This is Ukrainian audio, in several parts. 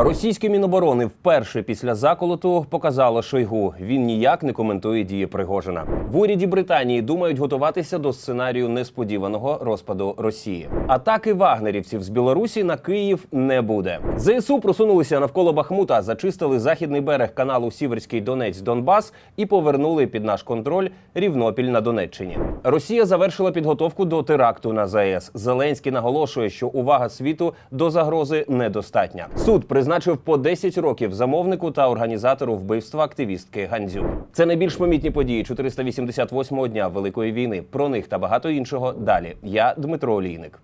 Російське міноборони вперше після заколоту показало Шойгу. Він ніяк не коментує дії Пригожина. В уряді Британії думають готуватися до сценарію несподіваного розпаду Росії. Атаки вагнерівців з Білорусі на Київ не буде. ЗСУ просунулися навколо Бахмута, зачистили західний берег каналу Сіверський Донець Донбас і повернули під наш контроль Рівнопіль на Донеччині. Росія завершила підготовку до теракту на ЗАЕС. Зеленський наголошує, що увага світу до загрози недостатня. Суд призначив по 10 років замовнику та організатору вбивства активістки Гандзю. Це найбільш помітні події 488-го дня Великої війни. Про них та багато іншого далі. Я Дмитро Олійник.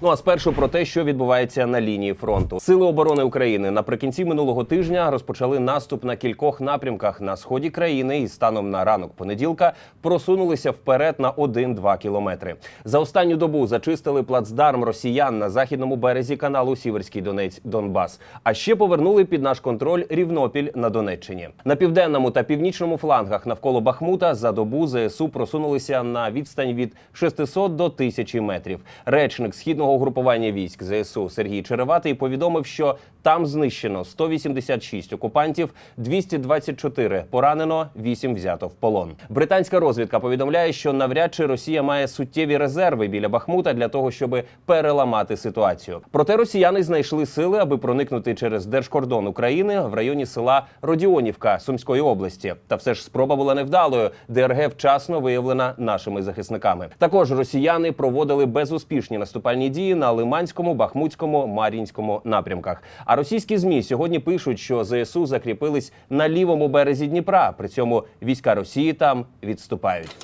Ну а спершу про те, що відбувається на лінії фронту. Сили оборони України наприкінці минулого тижня розпочали наступ на кількох напрямках на сході країни і станом на ранок понеділка просунулися вперед на 1-2 кілометри. За останню добу зачистили плацдарм росіян на західному березі каналу Сіверський Донець Донбас. А ще повернули під наш контроль Рівнопіль на Донеччині. На південному та північному флангах навколо Бахмута за добу ЗСУ просунулися на відстань від 600 до 1000 метрів. Речник східного угрупування військ ЗСУ Сергій Череватий повідомив, що там знищено 186 окупантів, 224 поранено, 8 взято в полон. Британська розвідка повідомляє, що навряд чи Росія має суттєві резерви біля Бахмута для того, щоб переламати ситуацію. Проте росіяни знайшли сили, аби проникнути через держкордон України в районі села Родіонівка Сумської області. Та все ж спроба була невдалою. ДРГ вчасно виявлена нашими захисниками. Також росіяни проводили безуспішні наступальні дії на Лиманському, Бахмутському, Мар'їнському напрямках. А російські змі сьогодні пишуть, що ЗСУ закріпились на лівому березі Дніпра. При цьому війська Росії там відступають.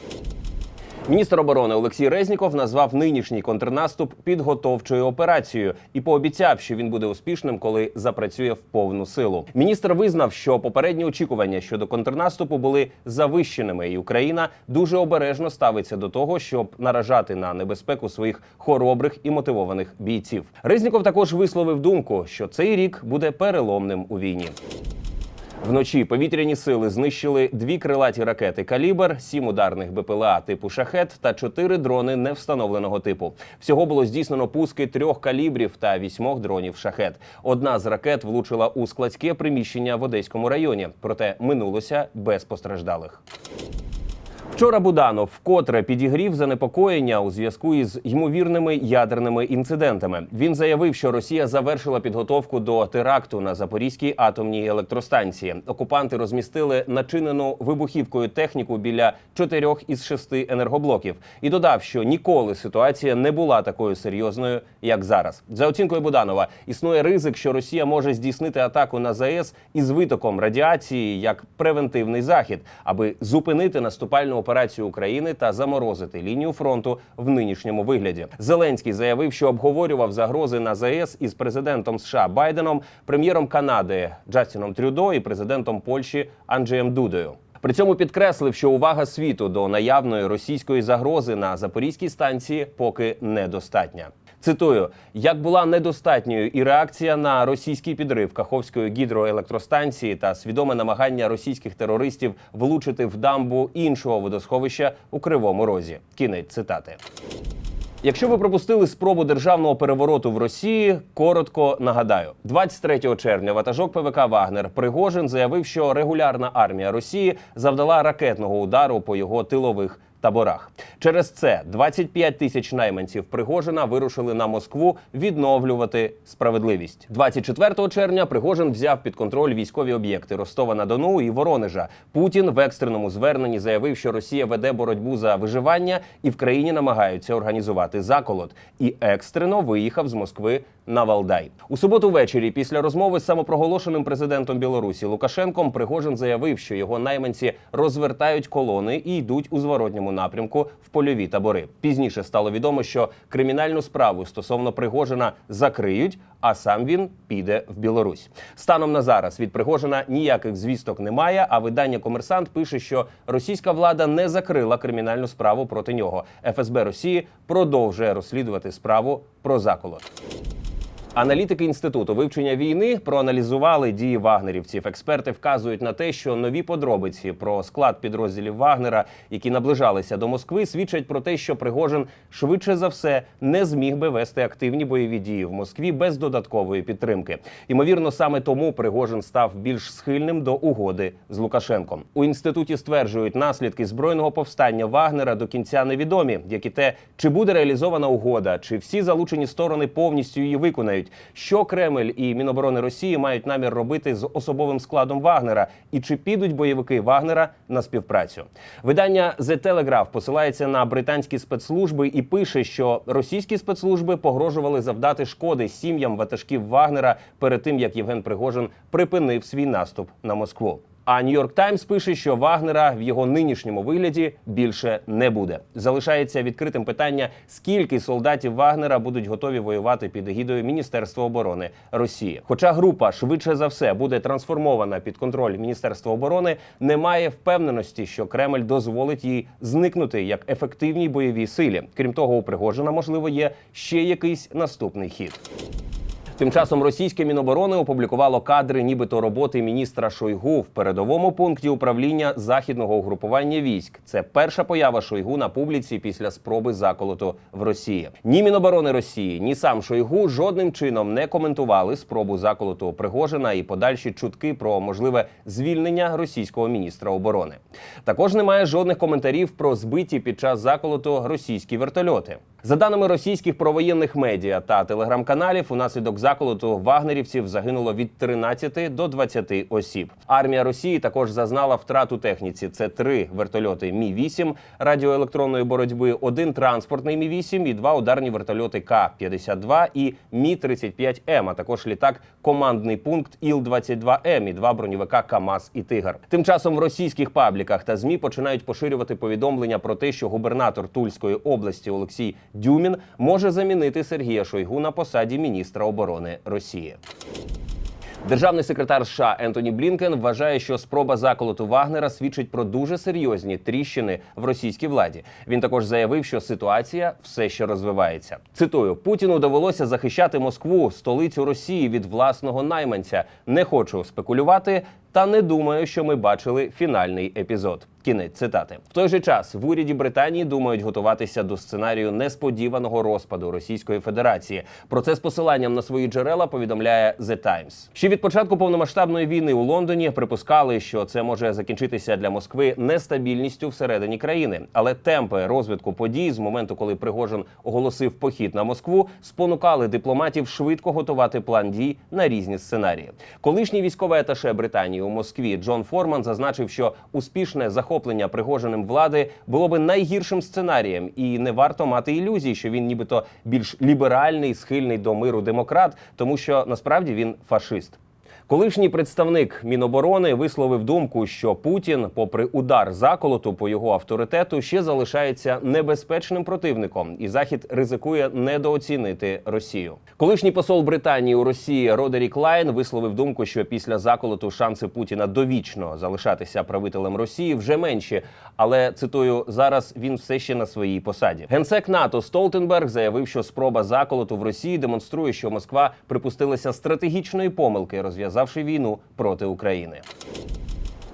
Міністр оборони Олексій Резніков назвав нинішній контрнаступ підготовчою операцією і пообіцяв, що він буде успішним, коли запрацює в повну силу. Міністр визнав, що попередні очікування щодо контрнаступу були завищеними, і Україна дуже обережно ставиться до того, щоб наражати на небезпеку своїх хоробрих і мотивованих бійців. Резніков також висловив думку, що цей рік буде переломним у війні. Вночі повітряні сили знищили дві крилаті ракети Калібр, сім ударних БПЛА типу шахет та чотири дрони невстановленого типу. Всього було здійснено пуски трьох калібрів та вісьмох дронів шахет. Одна з ракет влучила у складське приміщення в Одеському районі, проте минулося без постраждалих. Вчора Буданов вкотре підігрів занепокоєння у зв'язку із ймовірними ядерними інцидентами. Він заявив, що Росія завершила підготовку до теракту на Запорізькій атомній електростанції. Окупанти розмістили начинену вибухівкою техніку біля чотирьох із шести енергоблоків і додав, що ніколи ситуація не була такою серйозною, як зараз. За оцінкою Буданова, існує ризик, що Росія може здійснити атаку на ЗАЕС із витоком радіації як превентивний захід, аби зупинити наступальну операцію України та заморозити лінію фронту в нинішньому вигляді. Зеленський заявив, що обговорював загрози на ЗАЕС із президентом США Байденом, прем'єром Канади Джастіном Трюдо і президентом Польщі Анджеєм Дудою. При цьому підкреслив, що увага світу до наявної російської загрози на запорізькій станції поки недостатня. Цитую, як була недостатньою і реакція на російський підрив Каховської гідроелектростанції та свідоме намагання російських терористів влучити в дамбу іншого водосховища у Кривому Розі. Кінець цитати. Якщо ви пропустили спробу державного перевороту в Росії, коротко нагадаю, 23 червня ватажок ПВК Вагнер Пригожин заявив, що регулярна армія Росії завдала ракетного удару по його тилових таборах. Через це 25 тисяч найманців Пригожина вирушили на Москву відновлювати справедливість. 24 червня Пригожин взяв під контроль військові об'єкти Ростова на Дону і Воронежа. Путін в екстреному зверненні заявив, що Росія веде боротьбу за виживання і в країні намагаються організувати заколот. І екстрено виїхав з Москви на Валдай. У суботу ввечері, після розмови з самопроголошеним президентом Білорусі Лукашенком, Пригожин заявив, що його найманці розвертають колони і йдуть у зворотньому напрямку в польові табори. Пізніше стало відомо, що кримінальну справу стосовно Пригожина закриють, а сам він піде в Білорусь. Станом на зараз від Пригожина ніяких звісток немає. А видання Комерсант пише, що російська влада не закрила кримінальну справу проти нього. ФСБ Росії продовжує розслідувати справу про заколот. Аналітики інституту вивчення війни проаналізували дії вагнерівців. Експерти вказують на те, що нові подробиці про склад підрозділів Вагнера, які наближалися до Москви, свідчать про те, що Пригожин швидше за все не зміг би вести активні бойові дії в Москві без додаткової підтримки. Ймовірно, саме тому Пригожин став більш схильним до угоди з Лукашенком. У інституті стверджують, наслідки збройного повстання Вагнера до кінця невідомі, як і те, чи буде реалізована угода, чи всі залучені сторони повністю її виконають. Що Кремль і Міноборони Росії мають намір робити з особовим складом Вагнера, і чи підуть бойовики Вагнера на співпрацю? Видання The Telegraph посилається на британські спецслужби і пише, що російські спецслужби погрожували завдати шкоди сім'ям ватажків Вагнера перед тим, як Євген Пригожин припинив свій наступ на Москву. А Нью-Йорк Таймс пише, що Вагнера в його нинішньому вигляді більше не буде. Залишається відкритим питання, скільки солдатів Вагнера будуть готові воювати під егідою Міністерства оборони Росії. Хоча група швидше за все буде трансформована під контроль Міністерства оборони, немає впевненості, що Кремль дозволить їй зникнути як ефективній бойовій силі. Крім того, у Пригожина можливо є ще якийсь наступний хід. Тим часом російське міноборони опублікувало кадри, нібито роботи міністра Шойгу в передовому пункті управління західного угрупування військ. Це перша поява Шойгу на публіці після спроби заколоту в Росії. Ні Міноборони Росії, ні сам Шойгу жодним чином не коментували спробу заколоту Пригожина і подальші чутки про можливе звільнення російського міністра оборони. Також немає жодних коментарів про збиті під час заколоту російські вертольоти. За даними російських провоєнних медіа та телеграм-каналів, унаслідок заколоту вагнерівців загинуло від 13 до 20 осіб. Армія Росії також зазнала втрату техніці. Це три вертольоти Мі 8 радіоелектронної боротьби, один транспортний Мі 8 і два ударні вертольоти К-52 і Мі 35 М. А також літак командний пункт Іл-22М і два броньовика КАМАЗ і Тигр. Тим часом в російських пабліках та змі починають поширювати повідомлення про те, що губернатор Тульської області Олексій Дюмін може замінити Сергія Шойгу на посаді міністра оборони Росії. Державний секретар США Ентоні Блінкен вважає, що спроба заколоту Вагнера свідчить про дуже серйозні тріщини в російській владі. Він також заявив, що ситуація все ще розвивається. Цитую: Путіну довелося захищати Москву, столицю Росії від власного найманця. Не хочу спекулювати. Та не думаю, що ми бачили фінальний епізод. Кінець цитати в той же час в уряді Британії думають готуватися до сценарію несподіваного розпаду Російської Федерації. Про це з посиланням на свої джерела повідомляє The Times. Ще від початку повномасштабної війни у Лондоні припускали, що це може закінчитися для Москви нестабільністю всередині країни, але темпи розвитку подій з моменту, коли Пригожин оголосив похід на Москву, спонукали дипломатів швидко готувати план дій на різні сценарії. Колишній військовий аташе Британії у Москві Джон Форман зазначив, що успішне захоплення Пригожиним влади було би найгіршим сценарієм, і не варто мати ілюзій, що він нібито більш ліберальний, схильний до миру демократ, тому що насправді він фашист. Колишній представник Міноборони висловив думку, що Путін, попри удар заколоту по його авторитету, ще залишається небезпечним противником, і Захід ризикує недооцінити Росію. Колишній посол Британії у Росії Родерік Лайн висловив думку, що після заколоту шанси Путіна довічно залишатися правителем Росії вже менші. Але цитую, зараз він все ще на своїй посаді. Генсек НАТО Столтенберг заявив, що спроба заколоту в Росії демонструє, що Москва припустилася стратегічної помилки, розв'язавши війну проти України.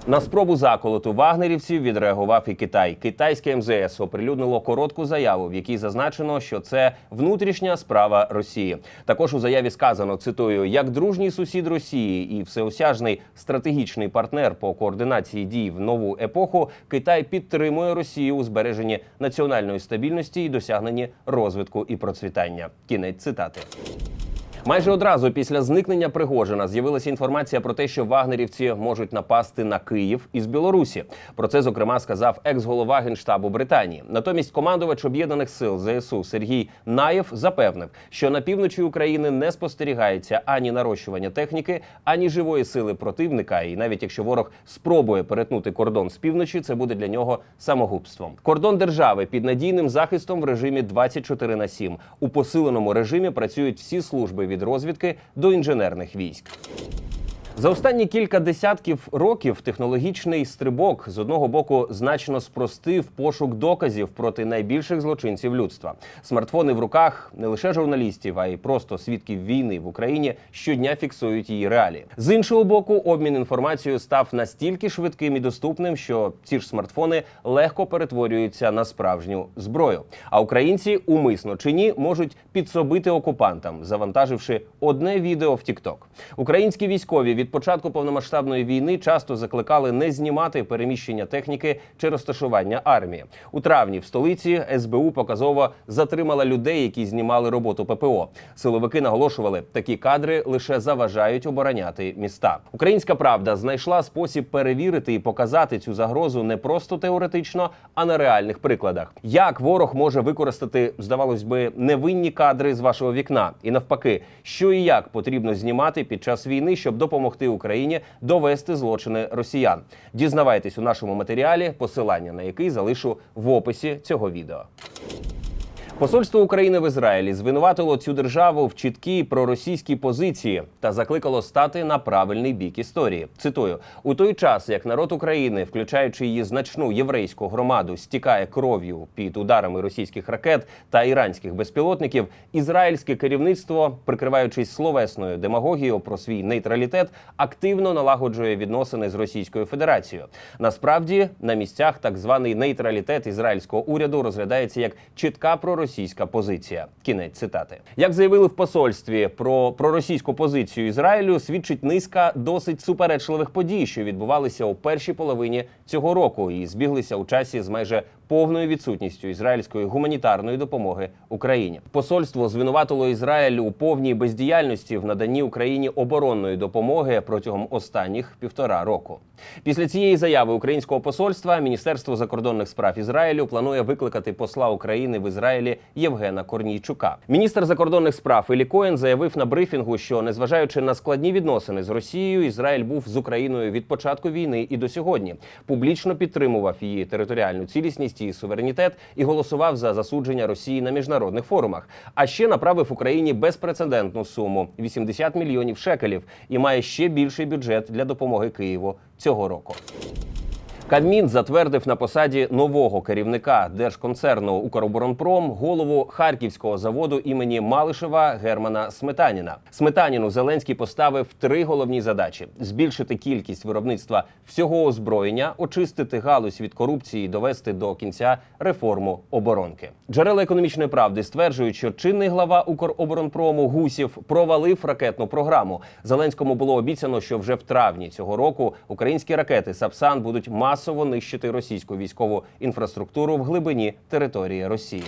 На спробу заколоту вагнерівців відреагував і Китай. Китайське МЗС оприлюднило коротку заяву, в якій зазначено, що це внутрішня справа Росії. Також у заяві сказано цитую: як дружній сусід Росії і всеосяжний стратегічний партнер по координації дій в нову епоху, Китай підтримує Росію у збереженні національної стабільності і досягненні розвитку і процвітання. Кінець цитати. Майже одразу після зникнення Пригожина з'явилася інформація про те, що вагнерівці можуть напасти на Київ із Білорусі. Про це зокрема сказав екс-голова генштабу Британії. Натомість командувач об'єднаних сил ЗСУ Сергій Наєв запевнив, що на півночі України не спостерігається ані нарощування техніки, ані живої сили противника. І навіть якщо ворог спробує перетнути кордон з півночі, це буде для нього самогубством. Кордон держави під надійним захистом в режимі 24 на 7. У посиленому режимі працюють всі служби від розвідки до інженерних військ. За останні кілька десятків років технологічний стрибок з одного боку значно спростив пошук доказів проти найбільших злочинців людства. Смартфони в руках не лише журналістів, а й просто свідків війни в Україні щодня фіксують її реалії. З іншого боку, обмін інформацією став настільки швидким і доступним, що ці ж смартфони легко перетворюються на справжню зброю. А українці умисно чи ні можуть підсобити окупантам, завантаживши одне відео в TikTok. Українські військові від початку повномасштабної війни часто закликали не знімати переміщення техніки чи розташування армії. У травні в столиці СБУ показово затримала людей, які знімали роботу ППО. Силовики наголошували, такі кадри лише заважають обороняти міста. Українська правда знайшла спосіб перевірити і показати цю загрозу не просто теоретично, а на реальних прикладах. Як ворог може використати, здавалось би, невинні кадри з вашого вікна, і навпаки, що і як потрібно знімати під час війни, щоб допомогти Україні довести злочини росіян. Дізнавайтесь у нашому матеріалі, посилання на який залишу в описі цього відео. Посольство України в Ізраїлі звинуватило цю державу в чіткій проросійській позиції та закликало стати на правильний бік історії. Цитую: у той час, як народ України, включаючи її значну єврейську громаду, стікає кров'ю під ударами російських ракет та іранських безпілотників, ізраїльське керівництво, прикриваючись словесною демагогією про свій нейтралітет, активно налагоджує відносини з Російською Федерацією. Насправді на місцях так званий нейтралітет ізраїльського уряду розглядається як чітка проросійська позиція. Кінець цитати, як заявили в посольстві про проросійську позицію Ізраїлю, свідчить низка досить суперечливих подій, що відбувалися у першій половині цього року, і збіглися у часі з майже повною відсутністю ізраїльської гуманітарної допомоги Україні. Посольство звинуватило Ізраїль у повній бездіяльності в наданні Україні оборонної допомоги протягом останніх півтора року. Після цієї заяви українського посольства Міністерство закордонних справ Ізраїлю планує викликати посла України в Ізраїлі Євгена Корнійчука. Міністр закордонних справ Елі Коен заявив на брифінгу, що незважаючи на складні відносини з Росією, Ізраїль був з Україною від початку війни і до сьогодні. Публічно підтримував її територіальну цілісність і суверенітет і голосував за засудження Росії на міжнародних форумах. А ще направив Україні безпрецедентну суму 80 мільйонів шекелів і має ще більший бюджет для допомоги Києву цього року. Кабмін затвердив на посаді нового керівника держконцерну Укроборонпром голову харківського заводу імені Малишева Германа Сметаніна. Сметаніну Зеленський поставив три головні задачі: збільшити кількість виробництва всього озброєння, очистити галузь від корупції, і довести до кінця реформу оборонки. Джерела економічної правди стверджують, що чинний глава Укроборонпрому Гусів провалив ракетну програму. Зеленському було обіцяно, що вже в травні цього року українські ракети Сапсан будуть масово нищити російську військову інфраструктуру в глибині території Росії.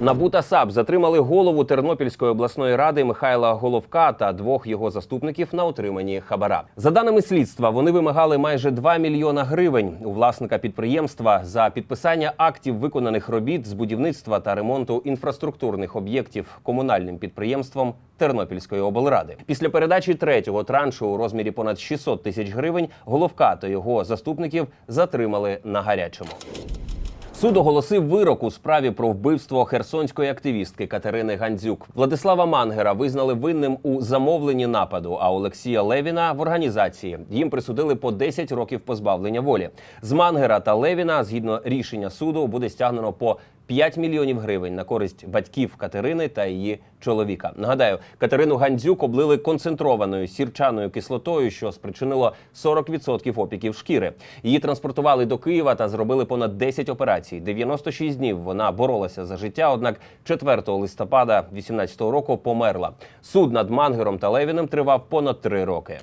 НАБУ та САП затримали голову Тернопільської обласної ради Михайла Головка та двох його заступників на отриманні хабара. За даними слідства, вони вимагали майже 2 мільйона гривень у власника підприємства за підписання актів виконаних робіт з будівництва та ремонту інфраструктурних об'єктів комунальним підприємством Тернопільської облради. Після передачі третього траншу у розмірі понад 600 тисяч гривень Головка та його заступників затримали на гарячому. Суд оголосив вирок у справі про вбивство херсонської активістки Катерини Гандзюк. Владислава Мангера визнали винним у замовленні нападу, а Олексія Левіна в організації. Їм присудили по 10 років позбавлення волі. З Мангера та Левіна, згідно рішення суду, буде стягнено по 5 мільйонів гривень на користь батьків Катерини та її чоловіка. Нагадаю, Катерину Гандзюк облили концентрованою сірчаною кислотою, що спричинило 40% опіків шкіри. Її транспортували до Києва та зробили понад 10 операцій. 96 днів вона боролася за життя. Однак 4 листопада 2018 року померла. Суд над Мангером та Левіним тривав понад 3 роки.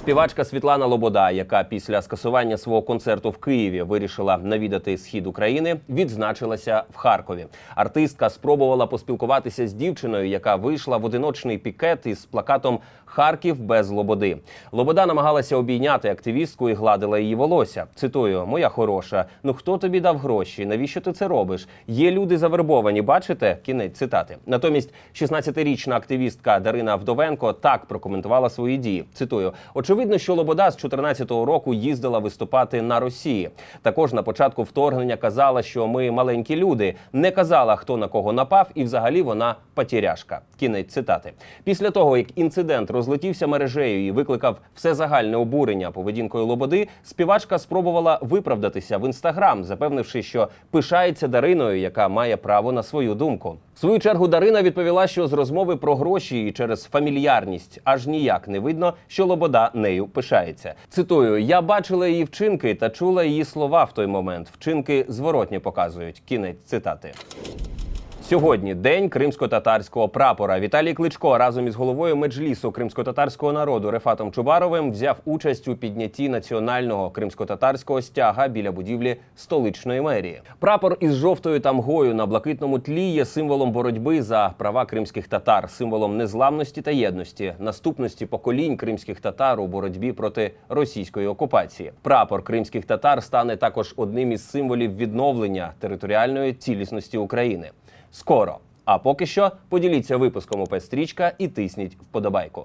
Співачка Світлана Лобода, яка після скасування свого концерту в Києві вирішила навідати схід України, відзначилася в Харкові. Артистка спробувала поспілкуватися з дівчиною, яка вийшла в одиночний пікет із плакатом Харків без Лободи. Лобода намагалася обійняти активістку і гладила її волосся. Цитую: Моя хороша, ну хто тобі дав гроші? Навіщо ти це робиш? Є люди завербовані. Бачите? Кінець цитати. Натомість, 16-річна активістка Дарина Вдовенко так прокоментувала свої дії. Цитую: Очевидно, що Лобода з 14-го року їздила виступати на Росії. Також на початку вторгнення казала, що ми маленькі люди. Не казала, хто на кого напав, і взагалі вона потіряшка. Кінець цитати. Після того, як інцидент розлетівся мережею і викликав все загальне обурення поведінкою Лободи, співачка спробувала виправдатися в інстаграм, запевнивши, що пишається Дариною, яка має право на свою думку. В свою чергу Дарина відповіла, що з розмови про гроші і через фамільярність аж ніяк не видно, що Лобода нею пишається. Цитую: я бачила її вчинки та чула її слова в той момент. Вчинки зворотні показують. Кінець цитати. Сьогодні день кримсько-татарського прапора. Віталій Кличко разом із головою меджлісу кримсько-татарського народу Рефатом Чубаровим взяв участь у піднятті національного кримсько-татарського стяга біля будівлі столичної мерії. Прапор із жовтою тамгою на блакитному тлі є символом боротьби за права кримських татар, символом незламності та єдності, наступності поколінь кримських татар у боротьбі проти російської окупації. Прапор кримських татар стане також одним із символів відновлення територіальної цілісності України. Скоро. А поки що поділіться випуском у Пестрічка і тисніть вподобайку.